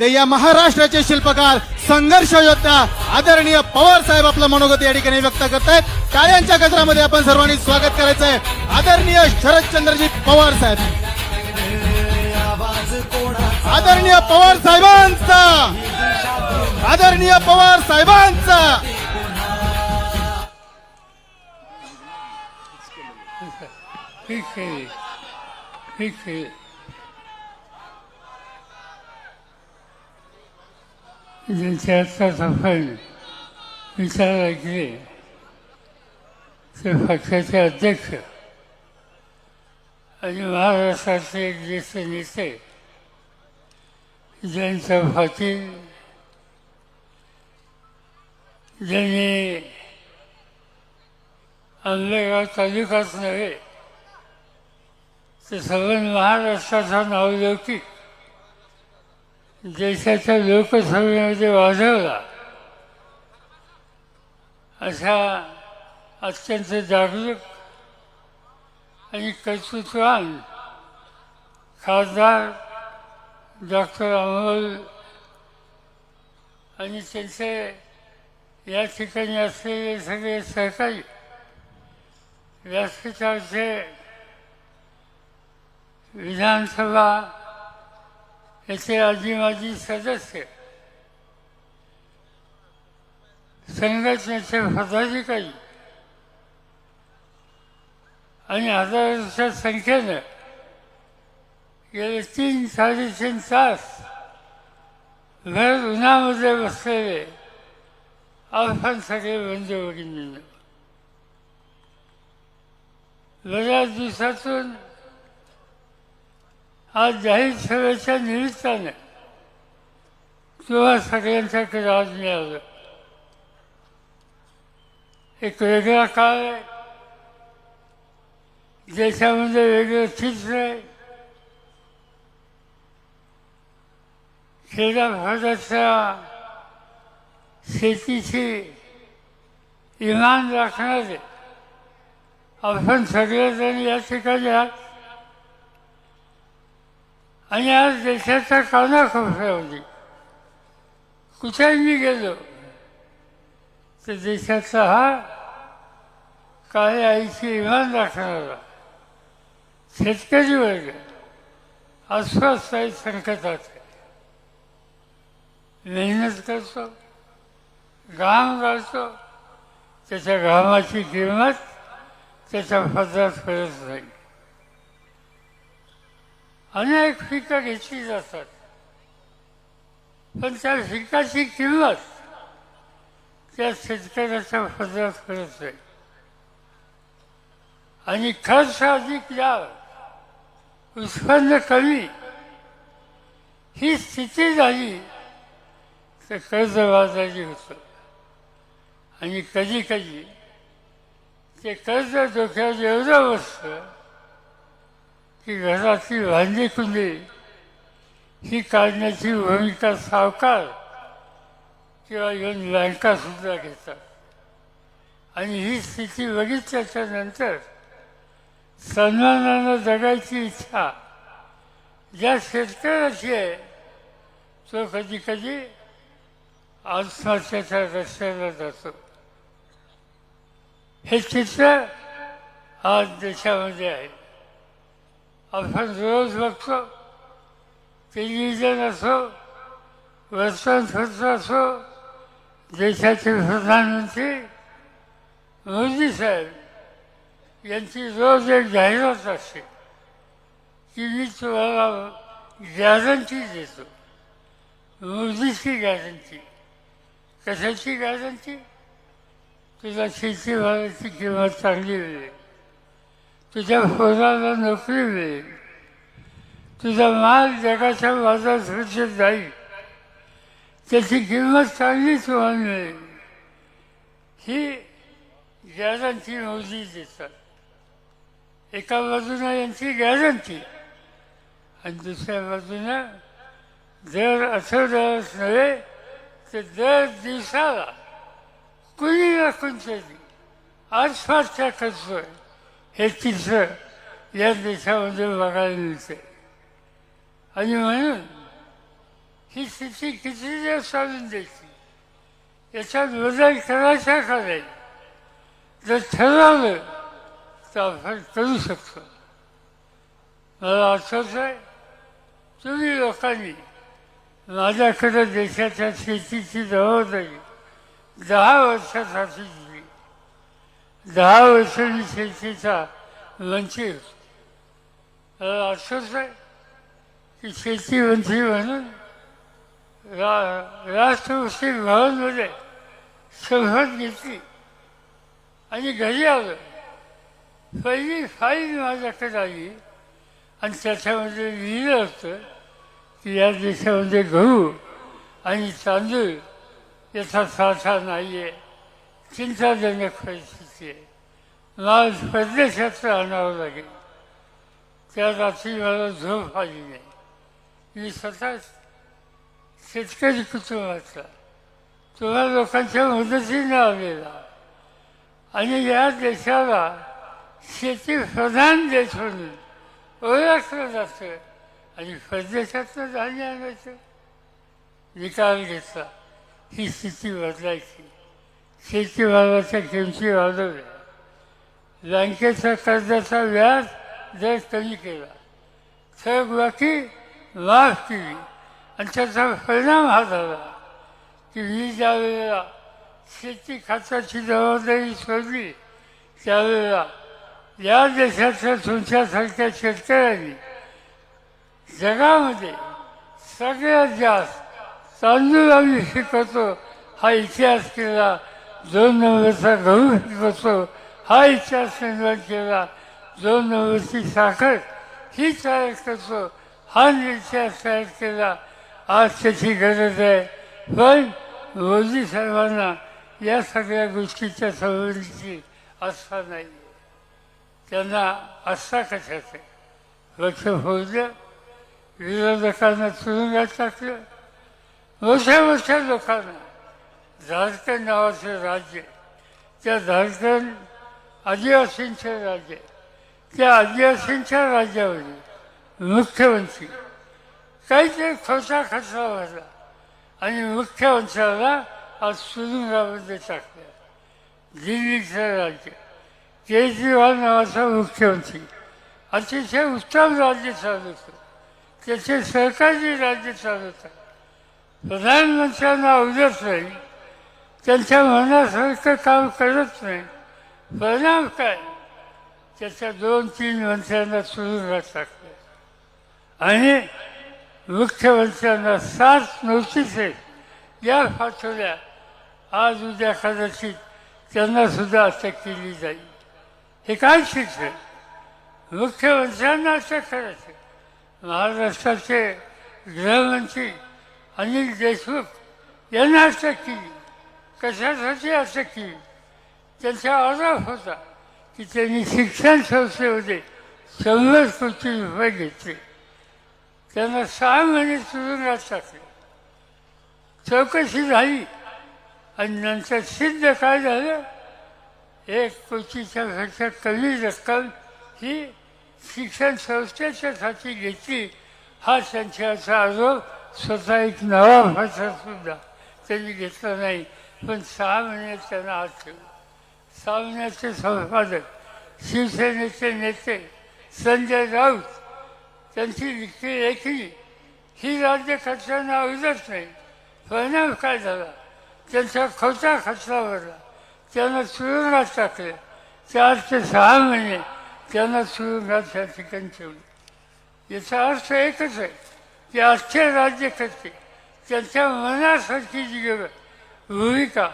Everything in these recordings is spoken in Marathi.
ते या महाराष्ट्राचे शिल्पकार संघर्ष योद्धा आदरणीय पवार साहेब आपलं मनोगत या ठिकाणी व्यक्त करतायत. टाळ्यांच्या गजरामध्ये आपण सर्वांनी स्वागत करायचं आहे आदरणीय शरदचंद्रजी पवार साहेब. आदरणीय पवार साहेबांचा. आदरणीय पवार साहेबांचा. ठीक आहे. ठीक आहे. ज्यांचे आत्ताच आपण विचार ऐकले ते पक्षाचे अध्यक्ष आणि महाराष्ट्राचे एक ज्येष्ठ नेते जयंत पाटील ज्यांनी आंबेगाव तालुकाच नव्हे ते सगळं महाराष्ट्राचा नावलौकिक देशाच्या लोकसभेमध्ये वाढवला. अशा अत्यंत जागरूक आणि कर्तृत्वान खासदार डॉक्टर अमोल आणि त्यांचे या ठिकाणी असलेले सगळे सहकारी व्यासपीठाचे विधानसभा याचे आजी माजी सदस्य संघटनेचे पदाधिकारी आणि हजाराच्या संख्येनं गेले तीन साडेतीन तास घर उन्हामध्ये बसलेले आपण सगळे बंधू बऱ्याच दिवसातून आज जाहीर सभेच्या निमित्ताने किंवा सगळ्यांसाठी आज मिळालं एक वेगळा काळ आहे. देशामध्ये वेगळं चित्र आहे. खेड्यापाड्याच्या शेतीची इमान राखणारे आपण सगळेजण या ठिकाणी आहात. आणि आज देशाचा कानाकोपऱ्यामध्ये कुठेही गेलो तर देशाचा हा काही आईची इमान राखणारा शेतकरी वर्ग अस्वस्थ आहे. संकटात मेहनत करतो घाम घालतो त्याच्या घामाची किंमत त्याच्या फजात करत नाही. अनेक पिकं घेतली जातात पण त्या पिकाची किंमत त्या शेतकऱ्याच्या फजरात करत नाही. आणि खर्च अधिक या उत्पन्न कमी ही स्थिती झाली तर कर्जबाजारी होतं. आणि कधी कधी ते कर्ज धोक्यात एवढं बसतं की घरातली भांडी कुंडी ही काढण्याची भूमिका सावकार किंवा येऊन बँकासुद्धा घेतात. आणि ही स्थिती बघितल्याच्या नंतर सन्मानानं जगायची इच्छा ज्या शेतकऱ्याची आहे तो कधी कधी आत्महत्याच्या रस्त्याला जातो. हे चित्र आज देशामध्ये आहे. आपण रोज बघतो टेलिव्हिजन असो वर्तमानपत्र असो देशाचे प्रधानमंत्री मोदी साहेब यांची रोज एक जाहिरात असते की मी तुम्हाला गॅरंटी देतो मोदीची गॅरंटी कशाची गॅरंटी तुला शेती शेतीमालाची किंमत चांगली मिळेल तुझ्या पोराला नोकरी मिळेल. तुझा माल जगाच्या बाजारपेठेत जाईल. त्याची किंमत चांगली तुम्हाला मिळेल. ही गॅरंटी मोदी देतात. एका बाजूनं यांची गॅरंटी आणि दुसऱ्या बाजूनं दर आठवड्यालाच नव्हे तर दर दिवसाला कुणी ना कोणतरी त्या करतोय हे चित्र या देशामध्ये बघायला मिळते आणि म्हणून ही स्थिती किती दिवस चालून द्यायची याच्यात बदल करायचा का जर ठरवलं तर आपण करू शकतो मला आठवत आहे तुम्ही लोकांनी माझ्याकडे देशाच्या शेतीची जबाबदारी दहा वर्षासाठी दहा वर्षांनी शेतीचा मंत्री होतो आहे की शेती मंत्री म्हणून रा राष्ट्रपती भवनमध्ये शपथ घेतली आणि घरी आलो. पहिली फाईल माझ्याकडे आली आणि त्याच्यामध्ये लिहिलं असतं की या देशामध्ये गहू आणि तांदूळ याचा साठा नाही आहे चिंताजनक परिस्थिती. असते मला परदेशात आणावं लागेल त्या रात्री मला झोप आली नाही. मी स्वतः शेतकरी कुटुंबातला तुम्हा लोकांच्या मदतीने आलेला. आणि या देशाला शेती प्रधान देश म्हणून ओळखलं जातं. आणि परदेशातलं धान्य आणायचं. निकाल घेतला. ही स्थिती बदलायची. शेतीमालाच्या किमती वाढवल्या बँकेच्या कर्जाचा व्याज दर कमी केला. थकबाकी माफ केली. आणि त्याचा परिणाम हा झाला की मी ज्या वेळेला शेती खात्याची जबाबदारी सोडली त्यावेळेला या देशाच्या तुमच्यासारख्या शेतकऱ्यांनी जगामध्ये सगळ्यात जास्त तांदूळ आम्ही शिकवतो हा इतिहास केला दोन नंबरचा गहू शिकवतो हा इतिहास निर्माण केला दोन नंबरची साखर ही तयार करतो हा इतिहास तयार केला. आज त्याची गरज आहे. पण मोदी साहेबांना या सगळ्या गोष्टीच्या संबंधीची आस्था नाही त्यांना आस्था कशाचं? लक्ष फोडलं विरोधकांना तुरुंगात टाकलं. मोठ्या मोठ्या लोकांना राजस्थान नावाचं राज्य त्या राजस्थान आदिवासींचं राज्य त्या आदिवासींच्या राज्यामध्ये मुख्यमंत्री काहीतरी खोसा खचला व्हायला आणि मुख्यमंत्र्याला आज सुरुंगामध्ये टाकलं. दिल्लीचं राज्य केजरीवाल नावाचा मुख्यमंत्री अतिशय उत्तम राज्य चालवतो त्याचे सरकारी राज्य चालवतात प्रधानमंत्र्यांना आवडत नाही. त्यांच्या मनासारखं काम करत नाही. परिणाम काय? त्याच्या दोन तीन मंत्र्यांना तुरुंगात टाकलं आणि मुख्यमंत्र्यांना सात नोटिसेस या पाठवल्या. आज उद्या कदाचित त्यांना सुद्धा अटक केली जाईल. हे काय शिक्षण मुख्यमंत्र्यांना अटक करायचं. महाराष्ट्राचे गृहमंत्री अनिल देशमुख यांना अटक केली. कशासाठी असं की त्यांचा आरोप होता की त्यांनी शिक्षण संस्थेमध्ये शंभर कोटी रुपये घेतले. त्यांना सहा महिने तुरुंगात टाकले चौकशी झाली आणि नंतर सिद्ध काय झालं? एक कोटीच्या घरच्या कमी रक्कम ही शिक्षण संस्थेच्या हाती घेतली. हा त्यांच्याचा आरोप स्वतः एक नवा भाषा सुद्धा त्यांनी घेतला नाही. पण सहा महिन्यात त्यांना आत ठेवलं सहा महिन्याचे संपादक शिवसेनेचे नेते संजय राऊत त्यांची लिखी लेखी ही राज्य खर्चांना आवडत नाही. परिणाम काय झाला? त्यांचा खोटा खर्चा भरला त्यांना तुरुंगात टाकले. चार ते सहा महिने त्यांना तुरुंगात त्या ठिकाणी ठेवले. याचा अर्थ एकच आहे की आजचे राज्यकर्ते त्यांच्या मनासारखी जी गेलं भूमिका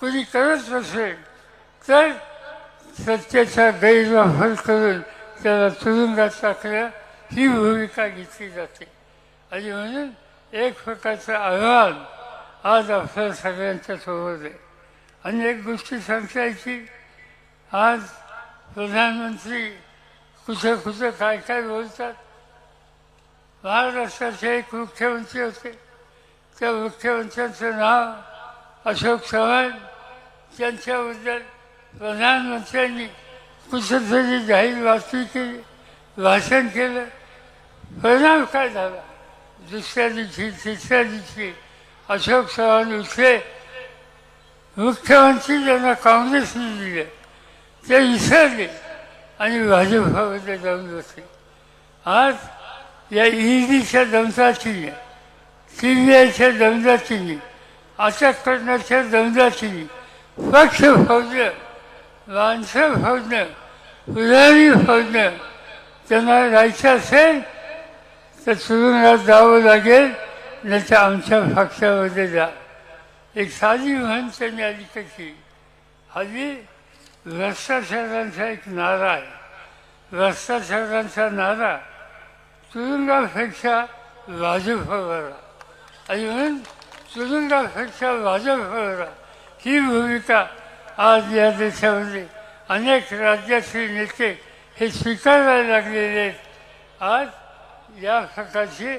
कोणी करत नसेल तर सत्तेचा गैरवापर करून त्याला तुरुंगात टाकल्या ही भूमिका घेतली जाते. आणि म्हणून एक प्रकारचं आव्हान आज आपल्या सगळ्यांच्या सोबत आहे. आणि एक गोष्टी सांगता आज प्रधानमंत्री कुठं कुठं काय काय बोलतात. महाराष्ट्राचे एक मुख्यमंत्री होते. त्या मुख्यमंत्र्यांचं नाव अशोक चव्हाण त्यांच्याबद्दल प्रधानमंत्र्यांनी कुठंतरी जाहीर बातमी केली भाषण केलं. परिणाम काय झाला? दुसऱ्या दिवशी तिसऱ्या दिवशी अशोक चव्हाण उठले. मुख्यमंत्री ज्यांना काँग्रेसने दिले ते विसरले आणि भाजपामध्ये जाऊन बसले. आज या ईडीच्या दमदातीने सी बी आयच्या दमदातीने अटक करण्याच्या दंडाची पक्ष फौजनं माणसं फौजनं पुजारी फौजनं त्यांना राहायचं असेल तर तुरुंगात जावं लागेल नाही तर आमच्या पक्षामध्ये जा. एक साधी म्हण त्यांनी आली कशी हल्ली भ्रष्टाचारांचा एक नारा आहे. भ्रष्टाचारांचा नारा तुरुंगापेक्षा भाजपवर आणि म्हणून तुरुंगापेक्षा भाजपवर ही भूमिका आज या देशामध्ये अनेक राज्याचे नेते हे स्वीकारायला लागलेले आहेत आज या प्रकारची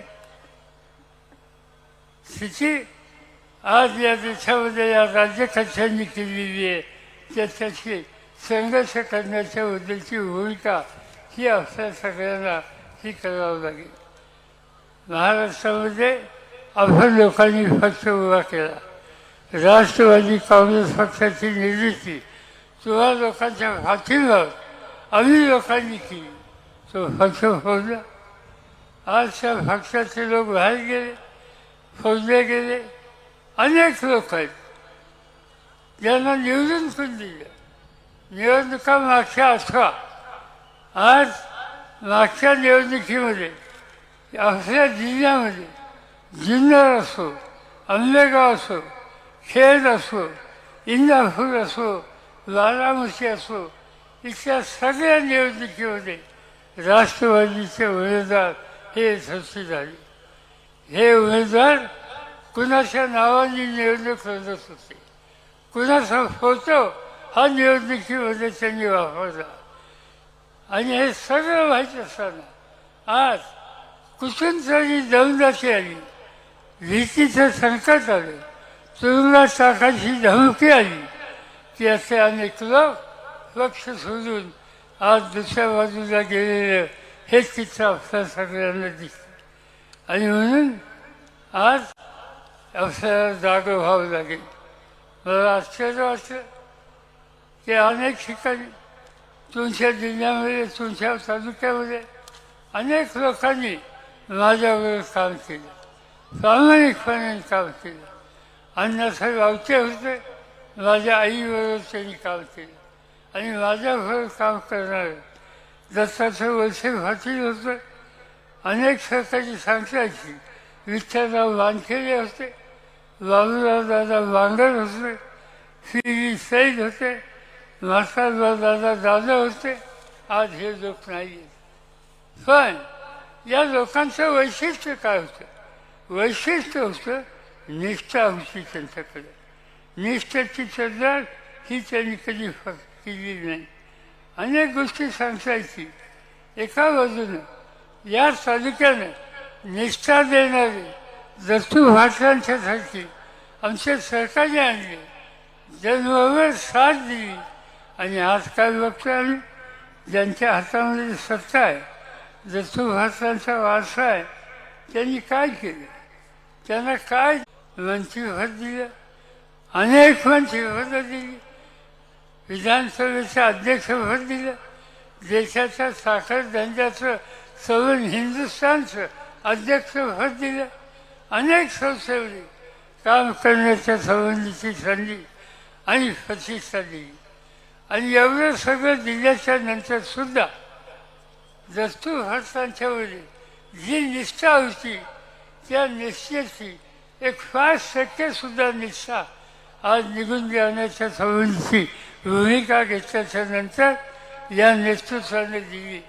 स्थिती आज या देशामध्ये या राज्यकर्त्यांनी केलेली आहे त्याच्याशी संघर्ष करण्याच्या बद्दलची भूमिका ही आपल्या सगळ्यांना ही करावं लागेल महाराष्ट्रामध्ये आपण लोकांनी पक्ष उभा केला राष्ट्रवादी काँग्रेस पक्षाची निर्मिती किंवा लोकांच्या पाठीवर आम्ही लोकांनी केली. तो पक्ष फोडला आज त्या पक्षाचे लोक बाहेर गेले फोडले गेले अनेक लोक आहेत. ज्यांना निवडून पण दिलं. निवडणुका मागच्या अठरा. आज मागच्या निवडणुकीमध्ये आपल्या जिल्ह्यामध्ये जुन्नर असो आंबेगाव असो खेड असो इंदापूर असो बारामती असो इथल्या सगळ्या निवडणुकीमध्ये राष्ट्रवादीचे उमेदवार हे यशस्वी झाले हे उमेदवार कुणाच्या नावाने निवडणूक लढत होते कुणाचा फोटो हा निवडणुकीमध्ये त्यांनी वापरला आणि हे सगळं माहीत असताना आज कुठून तरी दमदाची आली भीतीचं संकट आलं. तुरुंगात टाकायची धमकी आली. की असे अनेक लोक लक्ष सोडून आज दुसऱ्या बाजूला गेलेलं हे चित्र आपल्या सगळ्यांना दिसतं. आणि म्हणून आज आपल्याला जागं व्हावं लागेल. मला आश्चर्य वाटतं की अनेक ठिकाणी तुमच्या जिल्ह्यामध्ये तुमच्या तालुक्यामध्ये अनेक लोकांनी माझ्यावर काम केलं. प्रामाणिकपणे काम केलं अण्णासाहेब गावचे होते माझ्या आईबरोबर त्यांनी काम केलं आणि माझ्याबरोबर काम करणारे. दत्ताचं वळसे पाटील होतं अनेक सरकारी सांगतायची विठ्ठलराव वानखेडे होते बाबूराव दादा वांगर होते श्री सैद होते मास्टरराव दादा दादा होते आज हे लोक नाही आहेत पण या लोकांचं वैशिष्ट्य काय होतं? वैशिष्ट्य होतं निष्ठा होती त्यांच्याकडे निष्ठाची चर्चा ही त्यांनी कधी फ- केली नाही अनेक गोष्टी सांगायची एका बाजूनं या तालुक्यानं निष्ठा देणारे दत्तू भाटलांच्यासाठी आमच्या सरकारने आणले जन्मभर साथ दिली आणि आज काय बघतो आम्ही ज्यांच्या हातामध्ये सत्ता आहे दत्तू भाटलांचा वारसा आहे त्यांनी काय केलं त्यांना काय मंत्रिपद दिलं? अनेक मंत्रिपदं दिली. विधानसभेचं अध्यक्षपद दिलं. देशाच्या साखर धंद्याचं सवरून हिंदुस्थानचं अध्यक्षपद दिलं. अनेक संस्थेमध्ये काम करण्याच्या संबंधीची संधी आणि प्रतिष्ठा दिली. आणि एवढं सगळं दिल्याच्या नंतर सुद्धा दस्तू भारतांच्यामध्ये जी निष्ठा होती त्या निष्ठेची एक पाच टक्के सुद्धा निष्ठा आज निघून जाण्याच्या सवयींची भूमिका घेतल्याच्या नंतर या नेतृत्वाने दिली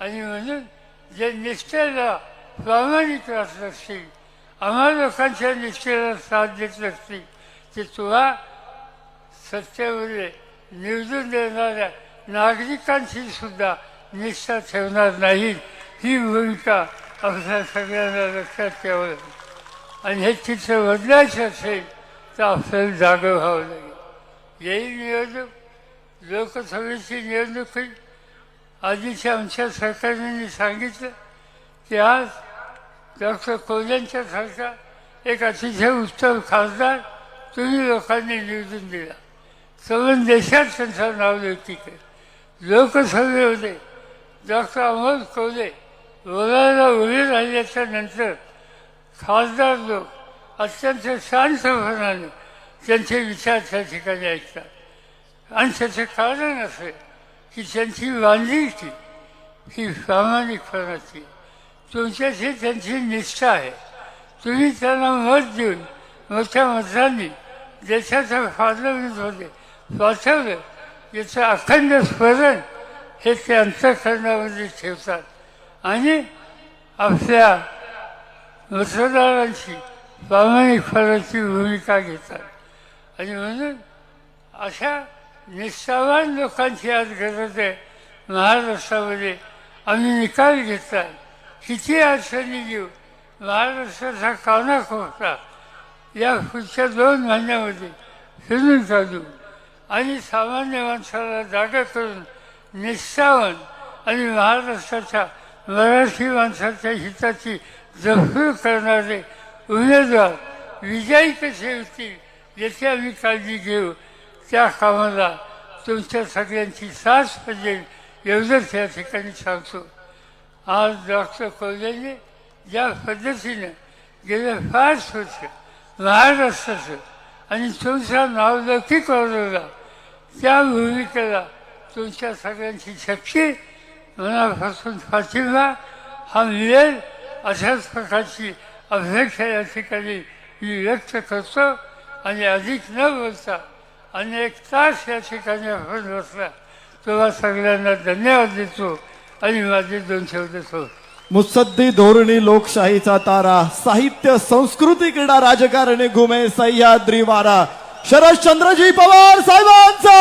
आणि म्हणून जे निष्ठेला प्रामाणिक राहत असतील आम्हा लोकांच्या निष्ठेला साथ देत असतील ते तुला सत्तेमध्ये निवडून देणाऱ्या नागरिकांची सुद्धा निष्ठा ठेवणार नाही ही भूमिका आपल्या सगळ्यांना लक्षात ठेवावं लागेल आणि हे चित्र बदलायचं असेल तर आपल्याला जागं व्हावं लागेल येईल निवडणूक लोकसभेची निवडणूक होईल. आधीच्या आमच्या सरकारने सांगितलं की आज डॉक्टर कोल्यांच्या सारखा एक अतिशय उत्तम खासदार तुम्ही लोकांनी निवडून दिला. सगळं देशात त्यांचं नाव लौकिक आहे लोकसभेमध्ये डॉक्टर अमोल कोल्हे बोलायला उभी राहिल्याच्या नंतर खासदार लोक अत्यंत शांतपणाने त्यांचे विचार त्या ठिकाणी ऐकतात. आणि त्याचं कारण असे की त्यांची बांधिलकी ही प्रामाणिकपणाची. तुमच्याशी त्यांची निष्ठा आहे. तुम्ही त्यांना मत देऊन मोठ्या मतांनी देशाच्या पार्लमेंटमध्ये पाठवलं याचं अखंड स्मरण हे ते अंतकरणामध्ये ठेवतात. आणि आपल्या मतदारांची प्रामाणिकपणाची भूमिका घेतात. आणि म्हणून अशा निष्ठावान लोकांची आज गरज आहे. महाराष्ट्रामध्ये आम्ही निकाल घेतलाय किती अडचणी घेऊ महाराष्ट्राचा काना कानाकोपरा या पुढच्या दोन महिन्यामध्ये फिरून काढू आणि सामान्य माणसाला जागा करून निष्ठावान आणि महाराष्ट्राच्या मराठी माणसाच्या हिताची जपणूक करणारे उमेदवार विजयी कसे होतील याची आम्ही काळजी घेऊ. त्या कामाला तुमच्या सगळ्यांची साथ पाहिजे एवढंच या ठिकाणी सांगतो. आज डॉक्टर कोल्हेने ज्या पद्धतीनं गेले फार होतं महाराष्ट्राचं आणि तुमचं नाव लौकिक वाढवला त्या भूमिकेला तुमच्या सगळ्यांची शक्ती मनापासून पाठिंबा हा मिळेल अशाच प्रकारची अपेक्षा या ठिकाणी मी व्यक्त करतो. आणि अधिक न बोलता आणि एक तास या ठिकाणी आपण बसला. तेव्हा सगळ्यांना धन्यवाद देतो. आणि माझे दोन शब्द सोडतो मुत्सद्दी धोरणी लोकशाहीचा तारा साहित्य संस्कृती क्रीडा राजकारणी घुमे सह्याद्री वारा. शरदचंद्रजी पवार साहेबांचा!